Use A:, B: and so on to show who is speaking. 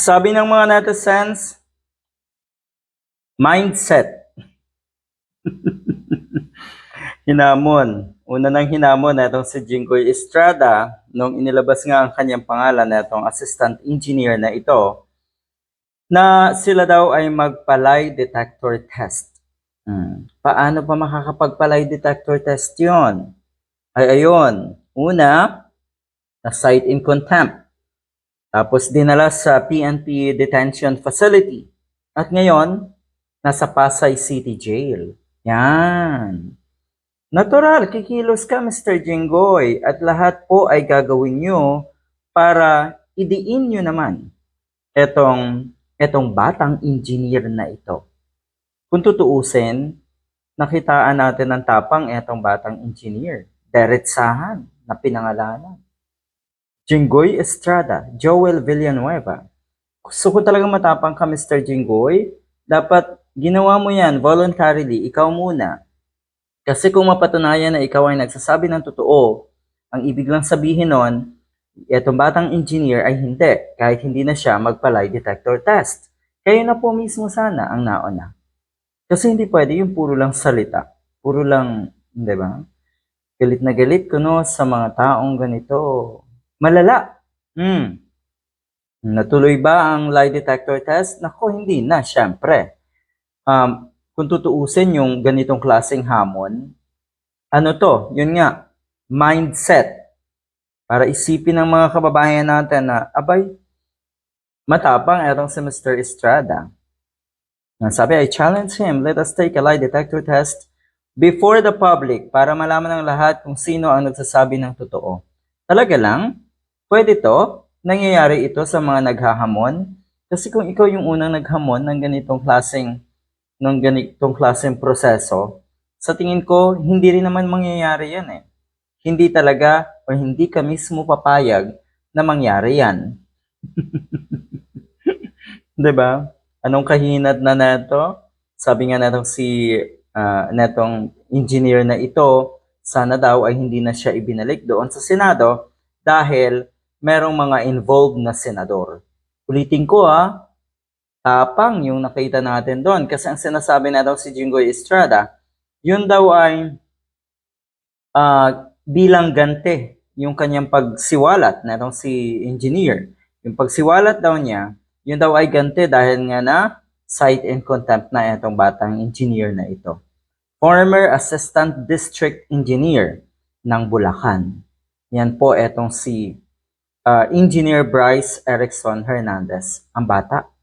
A: Sabi ng mga netizens, mindset. hinamon. Una nang hinamon na itong si Jinggoy Estrada nung inilabas nga ang kanyang pangalan na itong assistant engineer na ito na sila daw ay magpalay detector test. Hmm. Paano pa makakapagpalay detector test yon? Ay ayun, una, na-cite in contempt. Tapos dinala sa PNP detention facility. At ngayon, nasa Pasay City Jail. Yan. Natural, kikilos ka Mr. Jinggoy at lahat po ay gagawin nyo para idiin nyo naman etong, etong batang engineer na ito. Kung tutuusin, nakitaan natin ng tapang etong batang engineer. Deretsahan na pinangalanan. Jinggoy Estrada, Joel Villanueva. Gusto ko talagang matapang ka, Mr. Jinggoy. Dapat ginawa mo yan voluntarily, ikaw muna. Kasi kung mapatunayan na ikaw ay nagsasabi ng totoo, ang ibig lang sabihin nun, etong batang engineer ay hindi, kahit hindi na siya magpalay detector test. Kayo na po mismo sana ang nauna. Kasi hindi pwede yung puro lang salita. Puro lang, di ba? Galit na galit ko no sa mga taong ganito. Malala. Hmm. Natuloy ba ang lie detector test? Nako, hindi na, syempre. Um, kung tutuusin yung ganitong klaseng hamon, ano to? Yun nga, mindset. Para isipin ng mga kababayan natin na, abay, matapang etong si Mr. Estrada. Ang Sabi, I challenge him, let us take a lie detector test before the public para malaman ng lahat kung sino ang nagsasabi ng totoo. Talaga lang, pwede to, nangyayari ito sa mga naghahamon. Kasi kung ikaw yung unang naghamon ng ganitong klaseng ng ganitong klaseng proseso, sa tingin ko, hindi rin naman mangyayari yan eh. Hindi talaga o hindi ka mismo papayag na mangyari yan. 'Di ba? Anong kahinat na neto? Sabi nga netong si ah, netong engineer na ito, sana daw ay hindi na siya ibinalik doon sa Senado dahil merong mga involved na senador. Ulitin ko ah, tapang yung nakita natin doon kasi ang sinasabi na daw si Jinggoy Estrada, yun daw ay ah, bilang gante yung kanyang pagsiwalat na itong si engineer. Yung pagsiwalat daw niya, yun daw ay gante dahil nga na cite in contempt na itong batang engineer na ito. Former Assistant District Engineer ng Bulacan. Yan po etong si ah, Engineer Bryce Erickson Hernandez, ang bata.